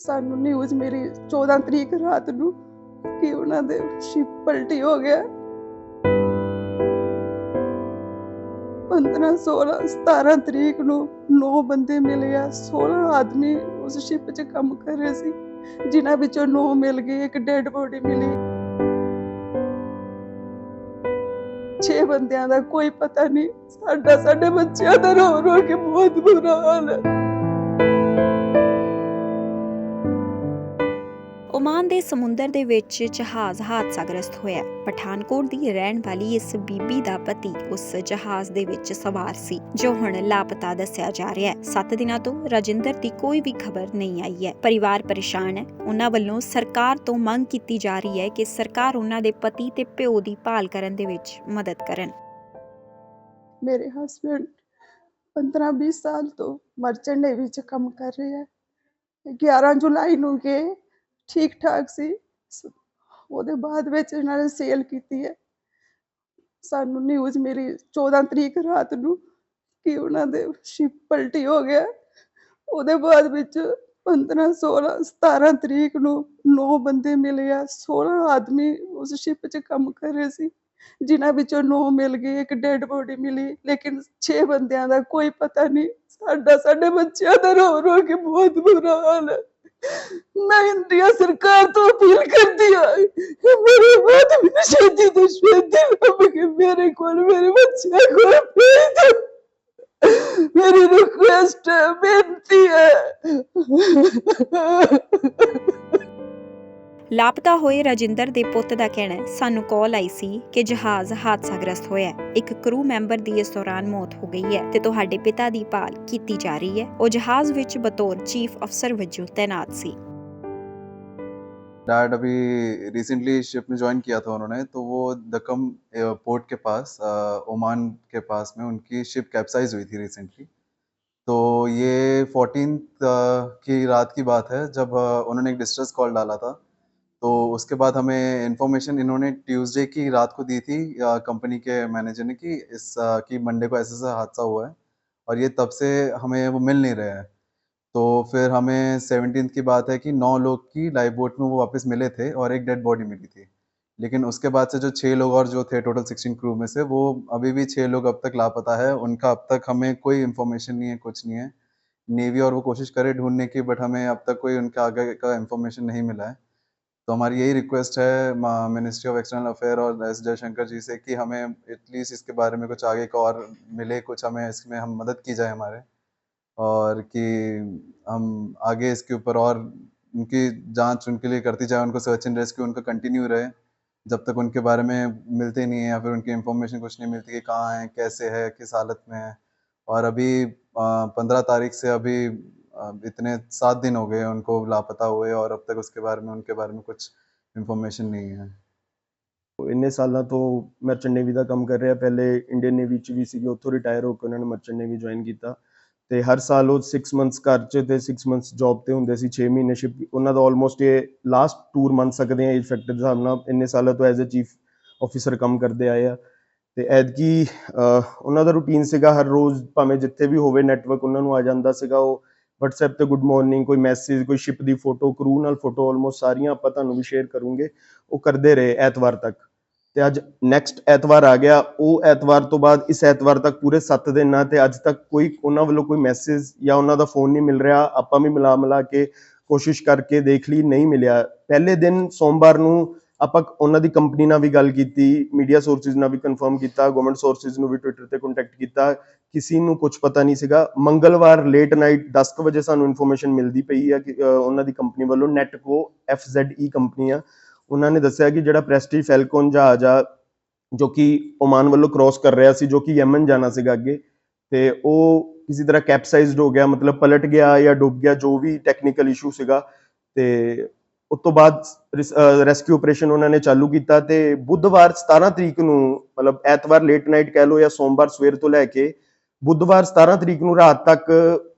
ਸਾਨੂੰ ਨਿਊਜ਼ ਮੇਰੀ 14 ਤਰੀਕ ਰਾਤ ਨੂੰ ਕਿ ਉਹਨਾਂ ਦੇ ਸ਼ਿਪ ਪਲਟੀ ਹੋ ਗਿਆ। 15 16 17 ਤਰੀਕ ਨੂੰ 9 ਬੰਦੇ ਮਿਲੇ ਆ 16 ਆਦਮੀ ਉਸ ਸ਼ਿਪ 'ਚ ਕੰਮ ਕਰ ਰਹੇ ਸੀ, ਜਿਨ੍ਹਾਂ ਵਿੱਚੋਂ 9 ਮਿਲ ਗਏ, ਇੱਕ ਡੈੱਡ ਬੋਡੀ ਮਿਲੀ। 6 ਬੰਦਿਆਂ ਦਾ ਕੋਈ ਪਤਾ ਨਹੀਂ, ਸਾਡਾ, ਸਾਡੇ ਬੱਚਿਆਂ ਦਾ ਰੋ ਰੋ ਕੇ ਬਹੁਤ ਬੁਰਾ ਹਾਲ ਹੈ। ਓਮਾਨ ਦੇ ਸਮੁੰਦਰ ਦੇ ਵਿੱਚ ਜਹਾਜ਼ ਹਾਦਸਾਗ੍ਰਸਤ ਹੋਇਆ। ਪਠਾਨਕੋਟ ਦੀ ਰਹਿਣ ਵਾਲੀ ਇਸ ਬੀਬੀ ਦਾ ਪਤੀ ਉਸ ਜਹਾਜ਼ ਦੇ ਵਿੱਚ ਸਵਾਰ ਸੀ, ਜੋ ਹੁਣ ਲਾਪਤਾ ਦੱਸਿਆ ਜਾ ਰਿਹਾ ਹੈ। 7 ਦਿਨਾਂ ਤੋਂ ਰਾਜਿੰਦਰ ਦੀ ਕੋਈ ਵੀ ਖਬਰ ਨਹੀਂ ਆਈ ਹੈ। ਪਰਿਵਾਰ ਪਰੇਸ਼ਾਨ ਹੈ। ਉਹਨਾਂ ਵੱਲੋਂ ਸਰਕਾਰ ਤੋਂ ਮੰਗ ਕੀਤੀ ਜਾ ਰਹੀ ਹੈ ਕਿ ਸਰਕਾਰ ਉਹਨਾਂ ਦੇ ਪਤੀ ਤੇ ਪਿਓ ਦੀ ਭਾਲ ਕਰਨ ਦੇ ਵਿੱਚ ਮਦਦ ਕਰਨ। ਮੇਰੇ ਹਸਬੰਡ 15-20 ਸਾਲ ਤੋਂ ਮਰਚੈਂਟ ਨੇਵੀ 'ਚ ਕੰਮ ਕਰ ਰਹੇ ਹੈ। 11 ਜੁਲਾਈ ਨੂੰ ਗਏ। ਠੀਕ ਠਾਕ ਸੀ। ਉਹਦੇ ਬਾਅਦ ਵਿੱਚ ਇਹਨਾਂ ਨੇ ਸੇਲ ਕੀਤੀ ਹੈ। ਸਾਨੂੰ ਨਿਊਜ਼ ਮੇਰੀ 14 ਤਰੀਕ ਰਾਤ ਨੂੰ ਕਿ ਉਹਨਾਂ ਦੇ ਸ਼ਿਪ ਪਲਟੀ ਹੋ ਗਿਆ। ਉਹਦੇ ਬਾਅਦ ਵਿੱਚ 15 16 17 ਤਰੀਕ ਨੂੰ 9 ਬੰਦੇ ਮਿਲੇ ਆ। 16 ਆਦਮੀ ਉਸ ਸ਼ਿਪ 'ਚ ਕੰਮ ਕਰ ਰਹੇ ਸੀ। ਜਿਨ੍ਹਾਂ ਵਿੱਚੋਂ ਨੌ ਮਿਲ ਗਏ, ਇੱਕ ਡੈੱਡ ਬੋਡੀ ਮਿਲੀ। ਲੇਕਿਨ 6 ਬੰਦਿਆਂ ਦਾ ਕੋਈ ਪਤਾ ਨਹੀਂ, ਸਾਡਾ, ਸਾਡੇ ਬੱਚਿਆਂ ਦਾ ਰੋ ਰੋ ਕੇ ਬਹੁਤ ਬੁਰਾ ਹਾਲ ਹੈ। ਮੈਂ ਇੰਡੀਆ ਸਰਕਾਰ ਤੋਂ ਅਪੀਲ ਕਰਦੀ ਹਾਂ ਕਿ ਮੇਰੇ ਬਾਤ ਮੈਨੂੰ ਛੇਤੀ ਤੋਂ ਛੇਤੀ ਲੱਭ ਕੇ ਮੇਰੇ ਕੋਲ, ਮੇਰੇ ਬੱਚਿਆਂ ਕੋਲ ਭੇਜ ਦਿਓ ਮੇਰੀ ਰਿਕੁਐਸਟ ਬੇਨਤੀ ਹੈ। ਲਾਪਤਾ ਹੋਏ ਰਾਜਿੰਦਰ ਦੇ ਪੁੱਤ ਦਾ ਕਹਿਣਾ ਹੈ ਸਾਨੂੰ ਕਾਲ ਆਈ ਸੀ ਕਿ ਜਹਾਜ਼ ਹਾਦਸਾਗ੍ਰਸਤ ਹੋਇਆ ਹੈ। ਇੱਕ ਕਰੂ ਮੈਂਬਰ ਦੀ ਇਸ ਦੌਰਾਨ ਮੌਤ ਹੋ ਗਈ ਹੈ ਤੇ ਤੁਹਾਡੇ ਪਿਤਾ ਦੀ ਭਾਲ ਕੀਤੀ ਜਾ ਰਹੀ ਹੈ ਉਹ ਜਹਾਜ਼ ਵਿੱਚ ਬਤੌਰ ਚੀਫ ਅਫਸਰ ਵਜੋਂ ਤੈਨਾਤ ਸੀ डैड अभी रिसेंटली शिप में ज्वाइन किया था उन्होंने तो वो दकम पोर्ट के पास अ, ओमान के पास में उनकी शिप कैप्साइज हुई थी रिसेंटली तो ये फोर्टीन की रात की बात है जब अ, उन्होंने एक डिस्ट्रेस कॉल डाला था तो उसके बाद हमें इन्फॉर्मेशन इन्होंने ट्यूसडे की रात को दी थी कंपनी के मैनेजर ने कि इस कि मंडे को ऐसे ऐसा हादसा हुआ है और ये तब से हमें वो मिल नहीं रहे हैं। तो फिर हमें सेवनटीन की बात है कि नौ लोग की लाइफ बोट में वो वापस मिले थे और एक डेड बॉडी मिली थी। लेकिन उसके बाद से जो छः लोग और जो थे टोटल सिक्सटीन क्रू में से, वो अभी भी छः लोग अब तक लापता है। उनका अब तक हमें कोई इन्फॉर्मेशन नहीं है, कुछ नहीं है। नेवी और वो कोशिश करे ढूँढने की बट हमें अब तक कोई उनका आगे का इन्फॉर्मेशन नहीं मिला है। तो हमारी यही रिक्वेस्ट है मिनिस्ट्री ऑफ़ एक्सटर्नल अफेयर और एस जयशंकर जी से कि हमें एटलीस्ट इसके बारे में कुछ आगे का और मिले, कुछ हमें इसमें हम मदद की जाए हमारे। और कि हम आगे इसके ऊपर और उनकी जाँच उनके लिए करती जाए, उनको सर्च एंड रेस्क्यू उनका कंटिन्यू रहे। जब तक उनके बारे में मिलते नहीं है या फिर उनकी इंफॉर्मेशन कुछ नहीं मिलती कि कहाँ है, कैसे है, किस हालत में है। और अभी पंद्रह तारीख से अभी इतने सात दिन हो गए उनको लापता हुए और अब तक उसके बारे में उनके बारे में कुछ इंफॉर्मेशन नहीं है ਇੰਨੇ ਸਾਲਾਂ ਤੋਂ ਮਰਚੈਂਟ ਨੇਵੀ ਦਾ ਕੰਮ ਕਰ ਰਿਹਾ ਪਹਿਲੇ ਇੰਡੀਅਨ ਨੇਵੀ ਚ ਵੀ ਸੀਗੇ ਉੱਥੋਂ ਰਿਟਾਇਰ ਹੋ ਕੇ ਉਹਨਾਂ ਨੇ ਮਰਚੈਂਟ ਨੇਵੀ ਜੁਆਇਨ ਕੀਤਾ ਤੇ ਹਰ ਸਾਲ ਉਹ 6 ਮੰਥਸ ਘਰ ਚ ਤੇ 6 ਮੰਥਸ ਜੌਬ ਤੇ ਹੁੰਦੇ ਸੀ 6 ਮਹੀਨੇ ਸ਼ਿਪ ਉਹਨਾਂ ਦਾ ਆਲਮੋਸਟ ਇਹ ਲਾਸਟ ਟੂਰ ਮੰਨ ਸਕਦੇ ਆ ਏਜ ਫੈਕਟਰ ਦੇ ਹਿਸਾਬ ਨਾਲ ਇੰਨੇ ਸਾਲਾਂ ਤੋਂ ਐਜ਼ ਅ ਚੀਫ ਆਫੀਸਰ ਕੰਮ ਕਰਦੇ ਆਏ ਆ ਤੇ ਐਤਕੀ ਅਹ, ਉਹਨਾਂ ਦਾ ਰੂਟੀਨ ਸੀਗਾ ਹਰ ਰੋਜ਼ ਭਾਵੇਂ ਜਿੱਥੇ ਵੀ ਹੋਵੇ ਨੈਟਵਰਕ ਉਹਨਾਂ ਨੂੰ ਆ ਜਾਂਦਾ ਸੀਗਾ ਉਹ WhatsApp ਤੇ ਗੁੱਡ ਮਾਰਨਿੰਗ ਕੋਈ ਮੈਸੇਜ ਕੋਈ ਸ਼ਿਪ ਦੀ ਫੋਟੋ ਕਰੂ ਨਾਲ ਫੋਟੋ ਆਲਮੋਸਟ ਸਾਰੀਆਂ ਆਪਾਂ ਤੁਹਾਨੂੰ ਵੀ ਸ਼ੇਅਰ ਕਰੂੰਗੇ। ਉਹ ਕਰਦੇ ਰਹੇ ਐਤਵਾਰ ਤੱਕ। ਤੇ ਅੱਜ ਨੈਕਸਟ ਐਤਵਾਰ ਆ ਗਿਆ। ਉਹ ਐਤਵਾਰ ਤੋਂ ਬਾਅਦ ਇਸ ਐਤਵਾਰ ਤੱਕ ਪੂਰੇ 7 ਦਿਨ ਆ ਤੇ ਅੱਜ ਤੱਕ ਕੋਈ ਉਹਨਾਂ ਵੱਲੋਂ ਕੋਈ ਮੈਸੇਜ ਜਾਂ ਉਹਨਾਂ ਦਾ ਫੋਨ ਨਹੀਂ ਮਿਲ ਰਿਹਾ। ਆਪਾਂ ਵੀ ਮਿਲਾ ਮਿਲਾ ਕੇ ਕੋਸ਼ਿਸ਼ ਕਰਕੇ ਦੇਖ ਲਈ, ਨਹੀਂ ਮਿਲਿਆ। ਪਹਿਲੇ ਦਿਨ ਸੋਮਵਾਰ ਨੂੰ ਆਪਾਂ ਉਹਨਾਂ ਦੀ ਕੰਪਨੀ ਨਾਲ ਵੀ ਗੱਲ ਕੀਤੀ ਮੀਡੀਆ ਸੋਰਸਿਸ ਨਾਲ ਵੀ ਕਨਫਰਮ ਕੀਤਾ ਗਵਰਨਮੈਂਟ ਸੋਰਸਿਸ ਨੂੰ ਵੀ ਟਵਿੱਟਰ ਤੇ ਕੰਟੈਕਟ ਕੀਤਾ, ਕਿਸੇ ਨੂੰ ਕੁਝ ਪਤਾ ਨਹੀਂ ਸੀਗਾ। ਮੰਗਲਵਾਰ ਲੇਟ ਨਾਈਟ 10 ਵਜੇ ਸਾਨੂੰ ਇਨਫੋਰਮੇਸ਼ਨ ਮਿਲਦੀ ਪਈ ਆ ਕਿ ਉਹਨਾਂ ਦੀ ਕੰਪਨੀ ਵੱਲੋਂ ਨੈਟਕੋ FZE ਕੰਪਨੀ ਆ। ਉਹਨਾਂ ਨੇ ਦੱਸਿਆ ਕਿ ਜਿਹੜਾ ਪ੍ਰੈਸਟੀ ਫੈਲਕਨ ਜਹਾਜ਼ ਆ, ਜੋ ਕਿ ਓਮਾਨ ਵੱਲੋਂ ਕ੍ਰਾਸ ਕਰ ਰਿਹਾ ਸੀ, ਜੋ ਕਿ ਯਮਨ ਜਾਣਾ ਸੀਗਾ ਅੱਗੇ, ਤੇ ਉਹ ਕਿਸੇ ਤਰ੍ਹਾਂ ਕੈਪਸਾਈਜ਼ਡ ਹੋ ਗਿਆ, ਮਤਲਬ ਪਲਟ ਗਿਆ ਜਾਂ ਡੁੱਬ ਗਿਆ, ਜੋ ਵੀ ਟੈਕਨੀਕਲ ਇਸ਼ੂ ਸੀਗਾ, ਤੇ ਉਸ ਤੋਂ ਬਾਅਦ ਰੈਸਕਿਊ ਆਪਰੇਸ਼ਨ ਉਹਨਾਂ ਨੇ ਚਾਲੂ ਕੀਤਾ ਤੇ ਬੁੱਧਵਾਰ 17 ਤਰੀਕ ਨੂੰ, ਮਤਲਬ ਐਤਵਾਰ ਲੇਟ ਨਾਈਟ ਕਹਿ ਲਓ ਜਾਂ ਸੋਮਵਾਰ ਸਵੇਰ ਤੋਂ ਲੈ ਕੇ ਬੁੱਧਵਾਰ 17 ਤਰੀਕ ਨੂੰ ਰਾਤ ਤੱਕ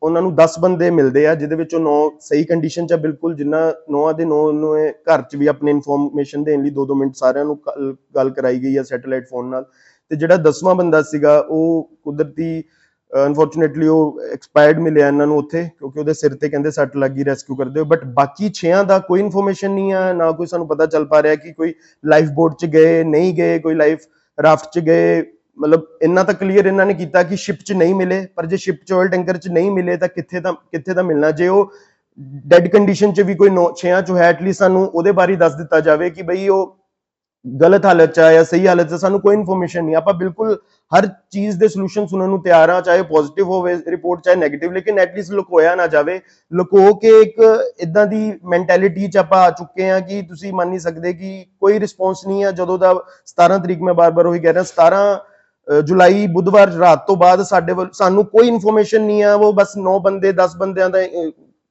ਉਹਨਾਂ ਨੂੰ 10 ਬੰਦੇ ਮਿਲਦੇ ਆ, ਜਿਹਦੇ ਵਿੱਚੋਂ 9 ਸਹੀ ਕੰਡੀਸ਼ਨ 'ਚ ਆ, ਬਿਲਕੁਲ ਜਿਨ੍ਹਾਂ ਨੌਆਂ ਦੇ ਨੌ ਨੂੰ ਘਰ 'ਚ ਵੀ ਆਪਣੇ ਇਨਫੋਰਮੇਸ਼ਨ ਦੇਣ ਲਈ 2-2 ਮਿੰਟ ਸਾਰਿਆਂ ਨੂੰ ਗੱਲ- ਗੱਲ ਕਰਾਈ ਗਈ ਆ ਸੈਟੇਲਾਈਟ ਫੋਨ ਨਾਲ ਤੇ ਜਿਹੜਾ 10ਵਾਂ ਬੰਦਾ ਸੀਗਾ, ਉਹ ਕੁਦਰਤੀ ਅਨਫੋਰਚੂਨੇਟਲੀ ਉਹ ਐਕਸਪਾਇਰਡ ਮਿਲਿਆ ਇਹਨਾਂ ਨੂੰ ਉੱਥੇ, ਕਿਉਂਕਿ ਉਹਦੇ ਸਿਰ ਤੇ ਕਹਿੰਦੇ ਸੱਟ ਲੱਗੀ ਰੈਸਕਿਊ ਕਰਦੇ ਹੋ ਬਟ ਬਾਕੀ 6ਾਂ ਦਾ ਕੋਈ ਇਨਫੋਰਮੇਸ਼ਨ ਨਹੀਂ ਆ, ਨਾ ਕੋਈ ਸਾਨੂੰ ਪਤਾ ਚੱਲ ਪਾ ਰਿਹਾ ਕਿ ਕੋਈ ਲਾਈਫ ਬੋਟ 'ਚ ਗਏ, ਨਹੀਂ ਗਏ, ਕੋਈ ਲਾਈਫ ਰਾਫਟ 'ਚ ਗਏ। ਮਤਲਬ ਇੰਨਾ ਤਾਂ ਕਲੀਅਰ ਇਹਨਾਂ ਨੇ ਕੀਤਾ ਕਿ ਸ਼ਿਪ 'ਚ ਨਹੀਂ ਮਿਲੇ, ਪਰ ਜੇ ਸ਼ਿਪ 'ਚ ਆਇਲ ਟੈਂਕਰ 'ਚ ਨਹੀਂ ਮਿਲੇ ਤਾਂ ਕਿੱਥੇ ਤਾਂ ਕਿੱਥੇ ਤਾਂ ਮਿਲਣਾ? ਜੇ ਉਹ ਡੈਡ ਕੰਡੀਸ਼ਨ 'ਚ ਵੀ ਕੋਈ 6ਾਂ 'ਚ ਹੈ ਐਟਲੀਸਟ ਸਾਨੂੰ ਉਹਦੇ ਬਾਰੇ ਦੱਸ ਦਿੱਤਾ ਜਾਵੇ ਕਿ ਬਈ ਉਹ ਗਲਤ ਹਾਲਤ 'ਚ ਆ ਜਾਂ ਸਹੀ ਹਾਲਤ 'ਚ ਸਾਨੂੰ ਕੋਈ ਇਨਫੋਰਮੇਸ਼ਨ ਨਹੀਂ। ਆਪਾਂ ਬਿਲਕੁਲ ਹਰ ਚੀਜ਼ ਦੇ ਸੋਲੂਸ਼ਨ ਸੁਣਨ ਨੂੰ ਤਿਆਰ ਆ, ਚਾਹੇ ਪੋਜ਼ਿਟਿਵ ਹੋਵੇ ਰਿਪੋਰਟ ਚਾਹੇ 네ਗੇਟਿਵ ਲੇਕਿਨ ਐਟਲੀਸਟ ਲੁਕੋਇਆ ਨਾ ਜਾਵੇ। ਲੁਕੋ ਕੇ ਇੱਕ ਇਦਾਂ ਦੀ ਮੈਂਟੈਲਿਟੀ 'ਚ ਆਪਾਂ ਆ ਚੁੱਕੇ ਆ ਕਿ ਤੁਸੀਂ ਮੰਨ ਨਹੀਂ ਸਕਦੇ ਕਿ ਕੋਈ ਰਿਸਪੌਂਸ ਨਹੀਂ ਆ। ਜਦੋਂ ਦਾ 17 ਤਰੀਕ ਮੈਂ ਬਾਰ-ਬਾਰ ਉਹੀ ਕਹਿ ਰਿਹਾ 17 ਜੁਲਾਈ, ਬੁੱਧਵਾਰ ਰਾਤ ਤੋਂ ਬਾਅਦ ਸਾਡੇ ਵੱਲ ਸਾਨੂੰ ਕੋਈ ਇਨਫੋਰਮੇਸ਼ਨ ਨਹੀਂ ਆ। ਉਹ ਬਸ 9 ਬੰਦੇ 10 ਬੰਦਿਆਂ ਦਾ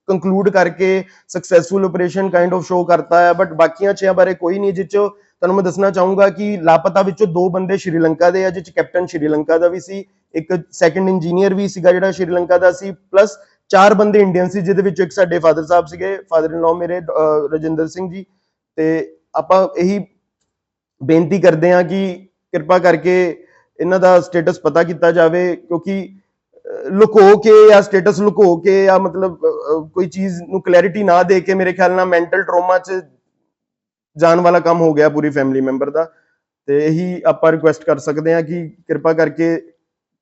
ਕੰਕਲੂਡ ਕਰਕੇ successful operation kind of show ਕਰਤਾ ਹੈ ਬਟ ਬਾਕੀਆਂ ਛਿਆਂ ਬਾਰੇ ਕੋਈ ਨਹੀਂ, ਜਿਹ 'ਚ ਤੁਹਾਨੂੰ ਮੈਂ ਦੱਸਣਾ ਚਾਹੂੰਗਾ ਕਿ ਲਾਪਤਾ ਵਿੱਚੋਂ ਦੋ ਬੰਦੇ ਸ਼੍ਰੀਲੰਕਾ ਦੇ ਆ ਜਿਹ 'ਚ ਕੈਪਟਨ ਸ਼੍ਰੀਲੰਕਾ ਦਾ ਵੀ ਸੀ, ਇੱਕ ਸੈਕੰਡ ਇੰਜੀਨੀਅਰ ਵੀ ਸੀਗਾ ਜਿਹੜਾ ਸ਼੍ਰੀਲੰਕਾ ਦਾ ਸੀ ਪਲੱਸ ਚਾਰ ਬੰਦੇ ਇੰਡੀਅਨ ਸੀ, ਜਿਹਦੇ ਵਿੱਚੋਂ ਇੱਕ ਸਾਡੇ ਫਾਦਰ ਸਾਹਿਬ ਸੀਗੇ ਫਾਦਰ ਇਨ ਲਾ ਮੇਰੇ ਰਜਿੰਦਰ ਸਿੰਘ ਜੀ। ਤੇ ਆਪਾਂ ਇਹੀ ਬੇਨਤੀ ਕਰਦੇ ਹਾਂ ਕਿ ਕਿਰਪਾ ਕਰਕੇ ਇਹਨਾਂ ਦਾ ਸਟੇਟਸ ਪਤਾ ਕੀਤਾ ਜਾਵੇ, ਕਿਉਂਕਿ ਲੁਕੋ ਕੇ ਜਾਂ ਸਟੇਟਸ ਲੁਕੋ ਕੇ ਜਾਂ ਮਤਲਬ ਕੋਈ ਚੀਜ਼ ਨੂੰ ਕਲੈਰਿਟੀ ਨਾ ਦੇ ਕੇ ਮੇਰੇ ਖਿਆਲ ਨਾਲ ਮੈਂਟਲ ਟਰੋਮਾ 'ਚ ਜਾਣ ਵਾਲਾ ਕੰਮ ਹੋ ਗਿਆ ਪੂਰੀ ਫੈਮਿਲੀ ਮੈਂਬਰ ਦਾ। ਤੇ ਇਹੀ ਆਪਾਂ ਰਿਕੁਐਸਟ ਕਰ ਸਕਦੇ ਹਾਂ ਕਿ ਕਿਰਪਾ ਕਰਕੇ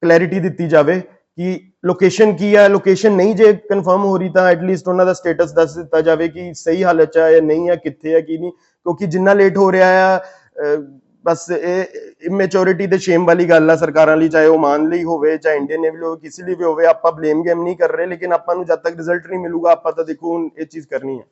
ਕਲੈਰਿਟੀ ਦਿੱਤੀ ਜਾਵੇ ਕਿ ਲੋਕੇਸ਼ਨ ਕੀ ਹੈ ਲੋਕੇਸ਼ਨ ਨਹੀਂ ਜੇ ਕਨਫਰਮ ਹੋ ਰਹੀ ਤਾਂ ਐਟਲੀਸਟ ਉਹਨਾਂ ਦਾ ਸਟੇਟਸ ਦੱਸ ਦਿੱਤਾ ਜਾਵੇ ਕਿ ਸਹੀ ਹਾਲਤ 'ਚ ਹੈ ਜਾਂ ਨਹੀਂ ਹੈ ਕਿੱਥੇ ਹੈ ਕੀ ਨਹੀਂ। ਕਿਉਂਕਿ ਜਿੰਨਾ ਲੇਟ ਹੋ ਰਿਹਾ ਆ ਬਸ ਇਹ ਇਮੈਚੋਰਿਟੀ ਤੇ ਸ਼ੇਮ ਵਾਲੀ ਗੱਲ ਆ ਸਰਕਾਰਾਂ ਲਈ, ਚਾਹੇ ਉਹ ਮਾਨ ਲਈ ਹੋਵੇ ਚਾਹੇ ਇੰਡੀਅਨ ਨੇਵੀ ਲਈ ਹੋਵੇ, ਕਿਸੇ ਲਈ ਵੀ ਹੋਵੇ, ਆਪਾਂ ਬਲੇਮ ਗੇਮ ਨਹੀਂ ਕਰ ਰਹੇ, ਲੇਕਿਨ ਆਪਾਂ ਨੂੰ ਜਦ ਤੱਕ ਰਿਜ਼ਲਟ ਨਹੀਂ ਮਿਲੂਗਾ, ਆਪਾਂ ਤਾਂ ਦੇਖੋ ਹੁਣ ਇਹ ਚੀਜ਼ ਕਰਨੀ ਹੈ